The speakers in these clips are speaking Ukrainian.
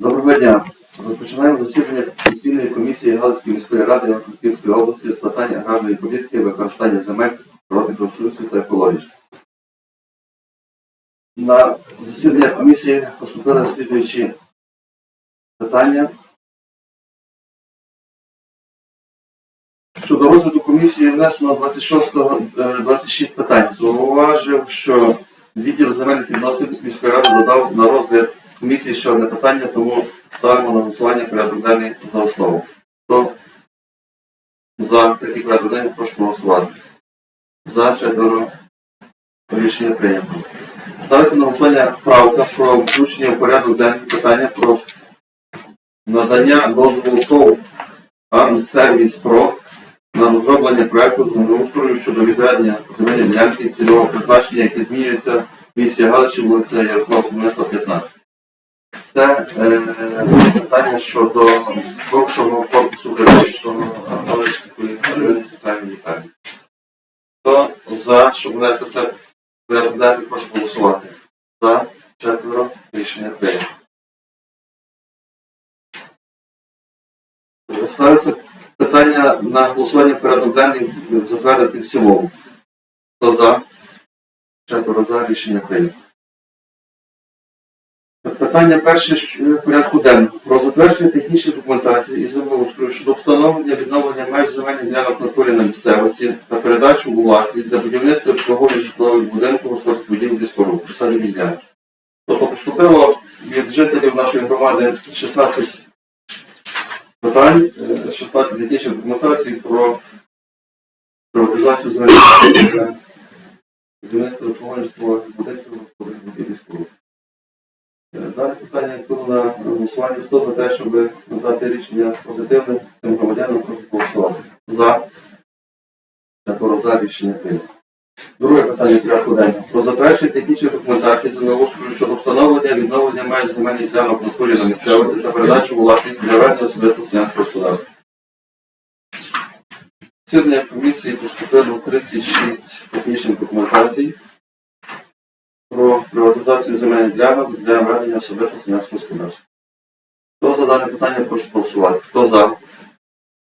Доброго дня. Розпочинаємо засідання постійної комісії Галицької міської ради Івано-Франківської області з питань аграрної політики, використання земель, природних ресурсів та екології. На засідання комісії поступили слідуючі питання. Щодо розгляду комісії внесено 26, е, 26 питань. Зауважив, що відділ земельних відносин міської ради додав на розгляд комісії ще одне питання, тому ставимо на голосування порядок денний за основу. Хто за такий порядок денний, прошу голосувати. За четверо рішення прийнято. Ставиться на голосування правка про включення в порядок денний питання про надання дозволу ТОВ Армсервіс Про на розроблення проекту землеустрою щодо відведення земельної ділянки цільового призначення, яке змінюється в місті Галичі, вулиця Ярослава Сумиста, 15. Це е, питання щодо бувшого корпусу Галицької районної центральної лікарні. Хто за, щоб внести це порядок денний, прошу голосувати. За, четверо, рішення прийнято. Ставиться питання на голосування порядок денний затвердити в цілому. Хто за? Четверо за рішення прийнято. Питання перше порядку денного. Про затвердження технічної документації і землеустрою щодо встановлення відновлення меж земельних ділянок на полі на місцевості та передачу у власність для будівництва обслуговування житлових будинків, господарських будівель і споруд. Присадні ділянки. Тобто поступило від жителів нашої громади 16 питань, е, 16 технічних документацій про приватизацію земельних будівництва обслуговування житлових будинків, господарських будівель і споруд. Дане питання на голосування. Хто за те, щоб надати рішення позитивне цим громадянам, прошу голосувати. За. Четверо за рішення прийнято. Друге питання порядку денного. Про затвердження технічної документації землеустрою щодо встановлення відновлення меж земельних ділянок на на місцевості та передачу власність для ведення особистого селянського господарства. Сьогодні комісії поступило 36 технічних документацій про приватизацію земельних ділянок для ведення особистого селянського господарства. Хто за дане питання прошу голосувати? Хто за?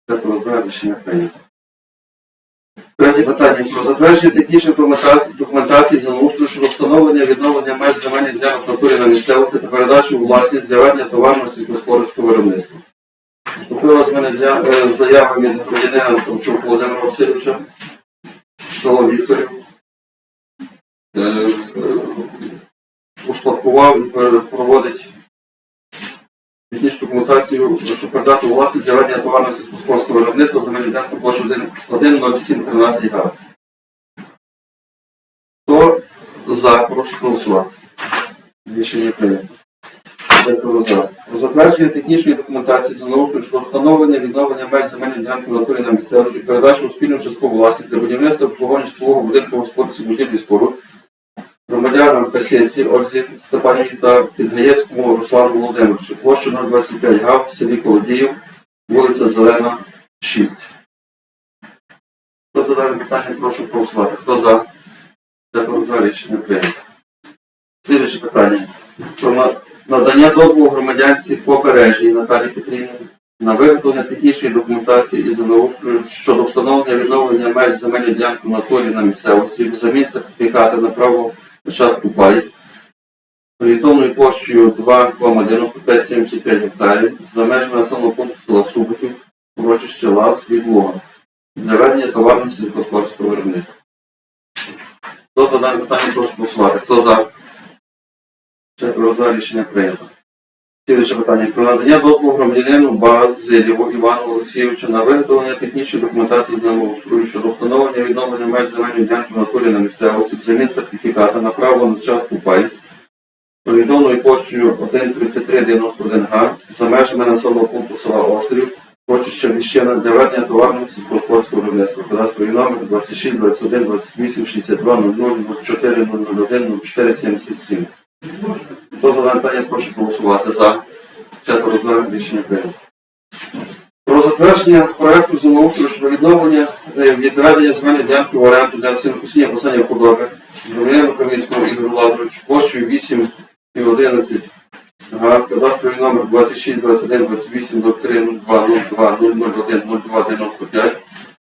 Дякую за рішення прийнято. Третє питання про затвердження технічної документації землеустрою щодо встановлення відновлення меж земельних ділянок натурі на місцевості та передачу власність для ведення товарного сільськогосподарського виробництва. Поступила з мене для, е, заява від громадянина Савчук Володимира Васильовича, село Вікторів. Е, успадкував і проводить технічну документацію, щоб передати у власність для ведення товарного сільськогосподарського виробництва земельної ділянки площі 1,0713 га. Хто за, прошу голосувати. Рішення прийнято. За. Про затвердження технічної документації землеустрою щодо встановлення відновлення меж земельної ділянки натурі на місцевості, передачу у спільну часткову власність для будівництва обслуговування житлового будинку господарських будівлі споруд громадянам Касєці Ользі Степанівні та Підгаєцькому Руслану Володимировичу, площу 025 га в селі Колодіїв, вулиця Зелена, 6. Хто за дане питання, прошу проголосувати. Хто за? Дякую за рішення прийнято. Слідуюче питання. Про надання дозволу громадянці Побережній Наталії Петрівні на виготовлення технічної документації і землеустрою щодо встановлення відновлення меж земельної ділянки в натурі на місцевості взамін сертифікати на право на Купай, пай орієнтовною площею 2,9575 гектарів за межами населеного пункту села Суботів, урочище Лас від Луга для ведення товарного сільськогосподарського виробництва. Хто за дане питання прошу голосувати? Хто за? Четверо за рішення прийнято. Слідуюче питання про надання дозволу громадянину Базилєву Івану Олексійовичу на виготовлення технічної документації землеустрою щодо встановлення відновлення меж земельної ділянки в натурі на місцевості взамін сертифіката на право на частку пай орієнтовною площею 1,3391 га за межами населеного пункту села Острів, Почище Віщина для ведення товарного сільськогосподарського виробництва. Кадастровий номер 26 21 28 62 00 04 001 04 77. Хто за дане питання, прошу голосувати за. Четверо за рішення прийнято. Про затвердження проекту землеустрою щодо відновлення е, відведення земельної ділянки в оренду для сінокосіння посадів худоби. Громадянину Кам'янському Ігорю Лазаровичу площею 8 і 11 га, кадастровий номер 26, 21, 28, 03, 02, 02, 001, 02, 95,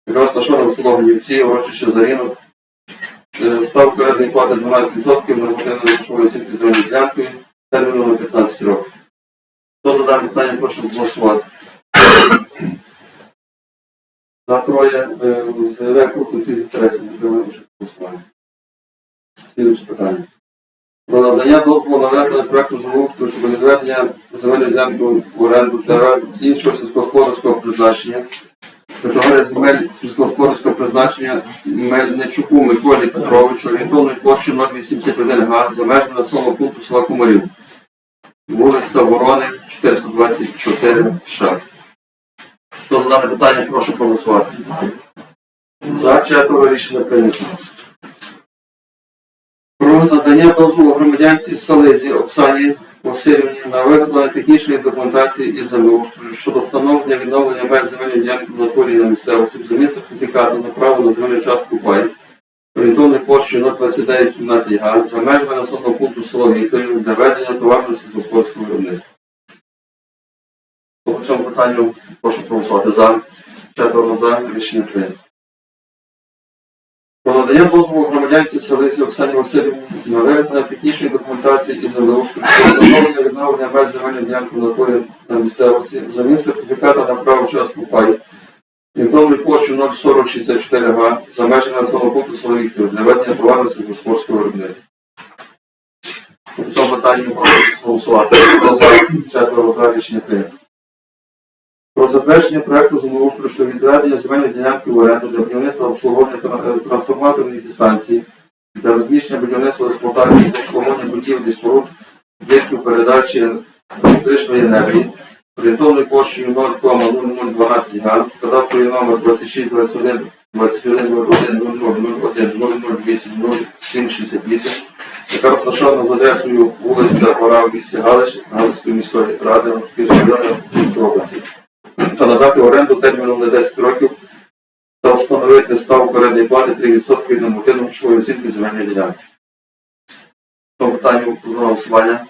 яка розташована в село Гнівці, урочище Зарінок, ставка орендної плати 12% на годину грошової оцінки земельної ділянки терміном на 15 років. Хто за дане питання, прошу голосувати. За троє е, про конфлікт інтересів, приймаємо голосування. Слідуюче питання. Про надання дозволу на виконання проекту землеустрою щодо відведення земельної ділянки в оренду та іншого сільськогосподарського призначення. Категорія земель сільськогосподарського призначення Мельничуку Миколі Петровичу орієнтовною площею 081 га за межами населеного пункту села Кумарів. Вулиця Ворони, 424 ша. Хто за дане питання, прошу проголосувати. За четверо рішення прийнято. Про надання дозволу громадянці Салезі Оксані Васильівні на виготовлення технічної документації із землеустрою щодо встановлення відновлення меж земельної ділянки в натурі на місцевості взамін сертифікату на право на земельну частку пай площею 02917 га за межами населеного пункту село Вікторів для ведення товарного сільськогосподарського виробництва. По цьому питанню прошу проголосувати за. Четверо за рішення прийнято. Про надання дозволу громадянці селиці Оксані Васильівні на виготовлення технічної документації і щодо встановлення відновлення меж земельної ділянки натурі на місцевості замін сертифіката на право частку пай орієнтовною площею 04064 га за межами населеного пункту села для ведення товарного сільськогосподарського виробництва. По цьому питанню прошу голосувати. Четверо за рішення прийнято. Про затвердження проекту землеустрою щодо відведення земельної ділянки в оренду для будівництва обслуговування тра- трансформаторної дистанції для розміщення будівництва експлуатації та обслуговування будівлі споруд об'єктів передачі електричної енергії орієнтовною площею 0,0012 га, кадастровий номер 26 21 21 01 00 01 008 0768, яка розташована за адресою вулиця Гора в місті Галич, Галицької міської ради Київської області та надати оренду терміном на 10 років та встановити ставку орендної плати 3% від нормативно грошової оцінки земельної ділянки. По питанню про голосування.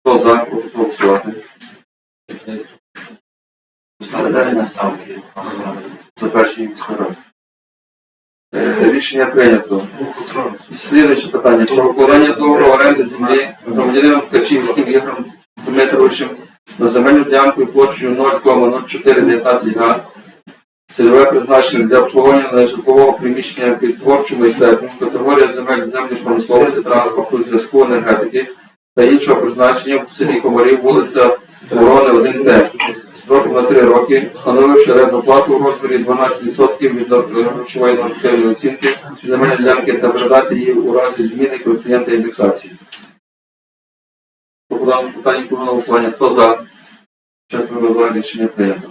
Хто за, прошу проголосувати. Передання ставки. Міської ради. Е, Рішення прийнято. Слідуюче питання. Про укладання договору оренди землі громадянином Ткачівським Ігорем Дмитровичем на земельну ділянку площею 0,0419 га. Цільове призначення для обслуговування нежитлового приміщення під творчу майстерню, категорія земель землі промисловості, транспорту, зв'язку, енергетики та іншого призначення в селі Комарів, вулиця Ворони 1Д. Строком на 3 роки, встановивши орендну плату у розмірі 12% від грошової нормативної оцінки земельної ділянки та передати її у разі зміни коефіцієнта індексації. Даному питанню про голосування. Хто за? Четверо рішення прийнято.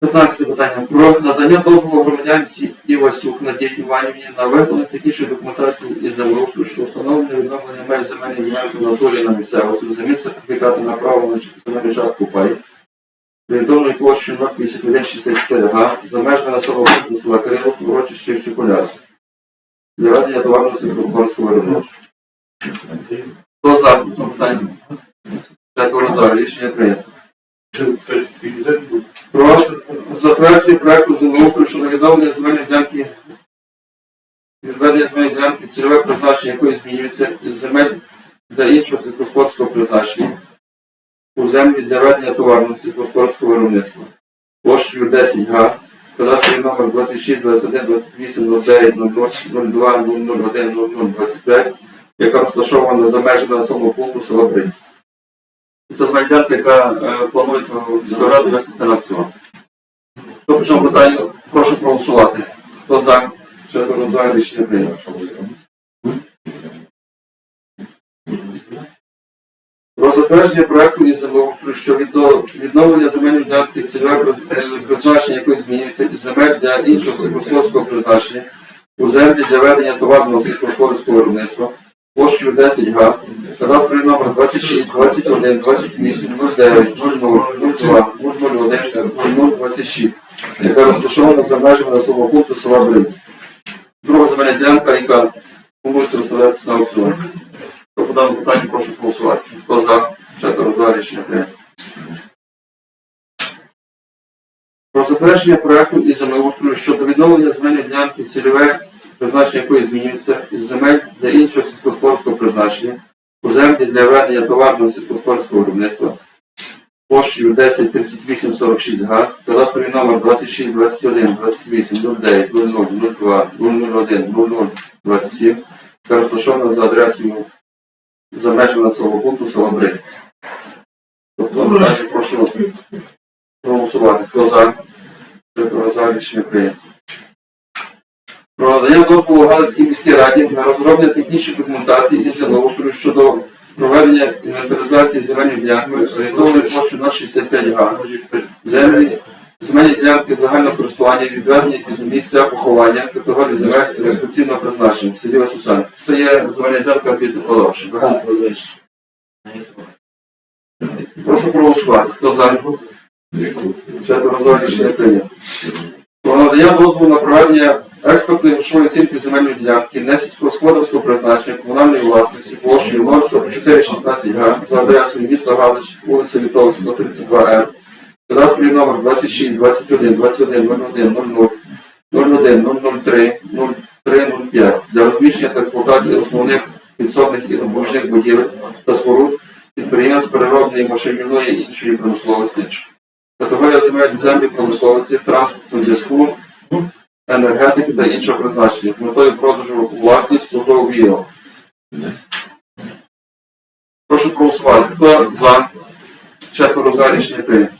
15 питання. Про надання дозволу громадянці Івасюк Надії Іванівні на виготовлення технічної документації із землеустрою щодо встановлення відновлення меж земельної ділянки в натурі на місцевості замість сертифікату на право на земельну частку пай. Орієнтовною площею 05164 га за межами населеного пункту села урочище Чекуляр. Для ведення товарного сільськогосподарського виробництва. Хто за в цьому питанні? Четверо за. Рішення прийнято. Про затвердження проекту землеустрою щодо відновлення земельної ділянки відведення земельної ділянки, цільове призначення якої змінюється із земель для іншого сільськогосподарського призначення у землі для ведення товарного сільськогосподарського виробництва. Площею 10 га, кадастровий номер 26, 21, 28, 09, 02, 001, 0025, яка розташована за межами населеного пункту села Бринь. Це земельна яка е, планується міською радою виставити на аукціон. Хто по цьому питанню, прошу проголосувати. Хто за? Четверо за рішення прийнято. Про затвердження проекту із землеустрою, що від відновлення земельної ділянки цільове призначення якої змінюється із земель для іншого сільськогосподарського призначення у землі для ведення товарного сільськогосподарського виробництва площею 10 га, кадастровий номер 26, 21, 28, 09, 00, 02, 001, 026, яка розташована за межами населеного пункту села Брин. Друга земельна ділянка, яка планується виставлятися на аукціон. Хто по даному питанню прошу голосувати. Хто за? Четверо за рішення прийнято. Про затвердження проекту із землеустрою щодо відновлення земельної ділянки цільове призначення якої змінюється із земель для іншого сільськогосподарського призначення у землі для ведення товарного сільськогосподарського виробництва площею 10 38 46 га, кадастровий номер 26 21 28 09 00 02 001 00 27, яка розташована за адресою за межами населеного пункту села Брик. Тобто, прошу проголосувати. Хто за? Хто за рішення прийнято. Надання дозволу Галицькій міській раді на розроблення технічної документації і землеустрою щодо проведення інвентаризації земельної ділянки, орієнтованої площею на 65 га. Землі, земельні ділянки загального користування, відведення під місця поховання, категорії земель рекреаційного призначення в селі Васильчан. Це є земельна ділянка від Оловши. Прошу проголосувати. Хто за? Четверо за рішення прийнято. Надання дозволу на проведення експертної грошової оцінки земельної ділянки не сільськогосподарського призначення комунальної власності площею 04416 га за адресою міста Галич, вулиця Літовська, 32Р, кадастровий номер 26 21 21 01 00 01 003 0305 для розміщення та експлуатації основних підсобних і допоміжних будівель та споруд підприємств переробної машинівної і іншої промисловості. Категорія земель землі промисловості, транспорту, зв'язку, енергетики та іншого призначення з метою продажу у власність СУЗОВ ВІО. Прошу проголосувати. Хто за? Четверо за рішення прийнято.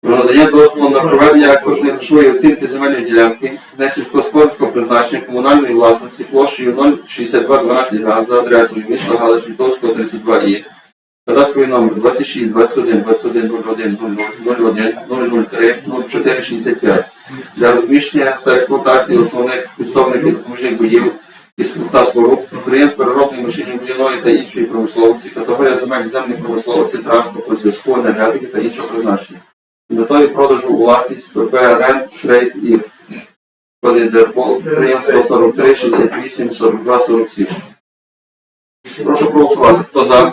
Про надання дозволу на проведення експортної грошової оцінки земельної ділянки не сільськогосподарського призначення комунальної власності площею 06212 га за адресою міста Галич Літовського 32 кадастровий номер 26 21 21 01 01 003 04 65 для розміщення та експлуатації основних підсобних і допоміжних будівель та споруд, підприємств переробної машинно-будівної та іншої промисловості, категорія земель земельної промисловості, транспорту, зв'язку, енергетики та іншого призначення. Метою продажу власність ПП Рент Трейд і Подідерпол, підприємство 43, 68, 42, 47. Прошу проголосувати. Хто за?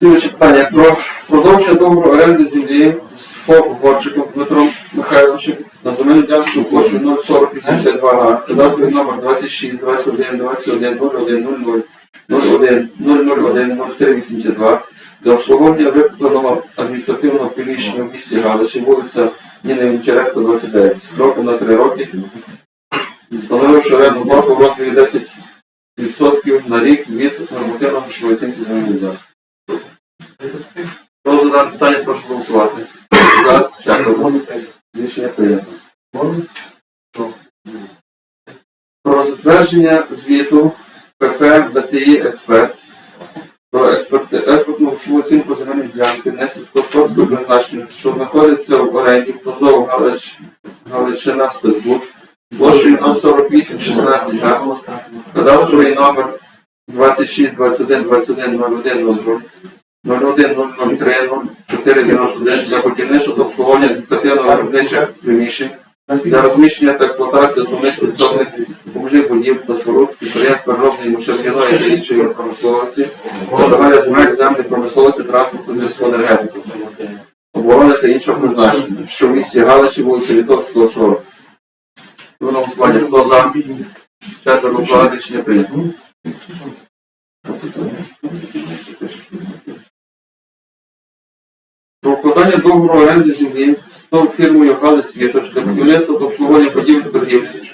Слідуюче питання. Про продовження оренди землі з ФОП Горчиком Дмитром Михайловичем на земельну ділянку площею 04082 га, кадастровий номер 26 21 21 01 00 01 001 0382 для обслуговування викупленого адміністративного приміщення в місті Галичі, вулиця Ніни Вінчаренко, 29, строком на 3 роки, встановивши оренду плату в розмірі 10% на рік від нормативної грошової оцінки земельної ділянки. Хто за питання, прошу голосувати. За, дякую. Рішення прийнято. Про затвердження звіту ПП БТІ Експерт про експертну грошову оцінку земельної ділянки не сільськогосподарського призначення, що знаходиться в оренді позову Галич, Галичина Спецбуд, площею 04816 га, кадастровий номер 26 21 21 01 00 01 003 0491 для будівництва та обслуговування адміністративного виробничих приміщень для розміщення та експлуатації основних підсобних публічних будівель та споруд підприємств переробної машинної та іншої промисловості, подавання земель землі промисловості, транспорту, зв'язку, енергетики, оборони та іншого призначення, що в місті Галичі, вулиці Літовського 40. Воно голосування. Хто за? Четверо за рішення прийнято. Про укладання договору оренди землі з фірмою Галич Світоч для будівництва та обслуговування будівель торгівлі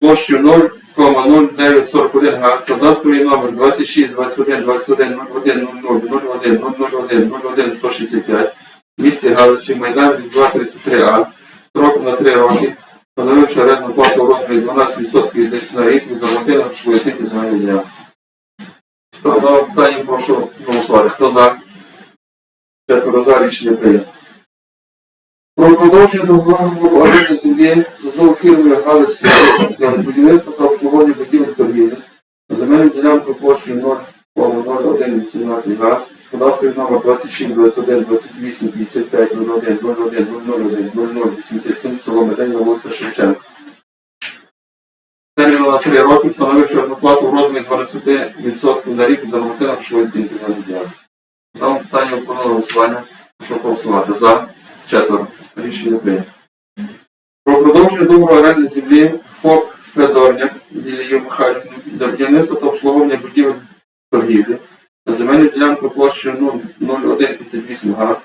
площею 0,0941 га, кадастровий номер 26 21 21 01 00 01 001 01 165, місті Галичі, Майдан 233 А, строком на 3 роки, встановивши орендну плату у розмірі 12% від- на рік від нормативної грошової оцінки земельної ділянки. Хто питання, прошу голосувати. Хто за? Четверо за рішення прийнято. Про продовження договору оренди землі з фірмою Галич для будівництва та обслуговування будівель торгівлі земельну ділянку площею 0118 газ, кадастровий номер 26 21 28 55 01 01 001 00 87 село Медень, вулиця Шевченка. Терміну на 3 роки встановивши одноплату в розмірі 12% на рік до нормативно грошової оцінки на діяльність. Там питання про голосування. Прошу голосувати. За. Четверо. Рішення прийнято. Про продовження договору оренди землі ФОП Федорняк Лілію Михайлівну для будівництва та обслуговування будівель торгівлі на земельну ділянку площею 0158 га.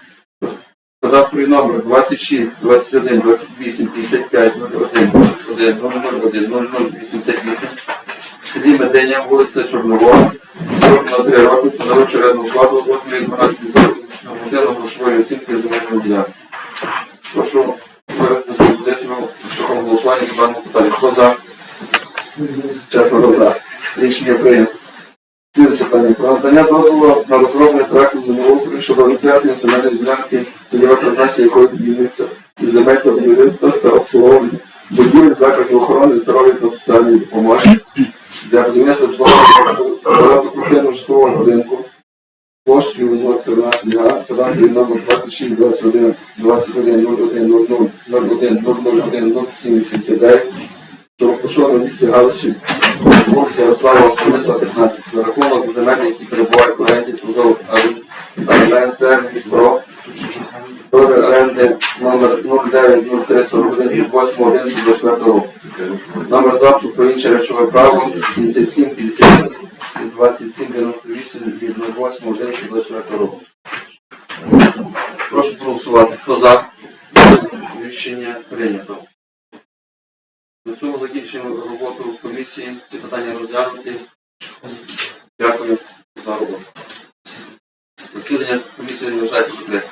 Кадастровий номер 26 21 28 55 01 01 001 0088 в селі Меденя, вулиця Чорновола, срок на 3 роки, встановивши рядну плату в розмірі 12% нормативно грошової оцінки земельної ділянки. Прошу виразити свою шляхом голосування по даному питанню. Хто за? Четверо за. Рішення прийнято. Слідуюче питання. Про надання дозволу на розроблення проекту щодо відкриття земельної ділянки, цільове призначення якої змінюється із земель та будівництва та обслуговування будівель закладів охорони здоров'я та соціальної допомоги. Для будівництва обслуговування житлового будинку. Площею 013 га, кадастровий номер 26 21 21 01 00 01 001 0789, що розташовано в місті Галичі, вулиця Ярослава Остромисла, 15, за рахунок земель, які перебувають в оренді трудових АРС ПРО, оренди номер 090341 від 8.11 року. Номер запису про інше речове право 57 50 27 98 від 08 11 року. Прошу проголосувати. Хто за? Рішення прийнято. На цьому закінчуємо роботу комісії. Ці питання розглянуті. Дякую за роботу. Засідання комісії не вважається закритим.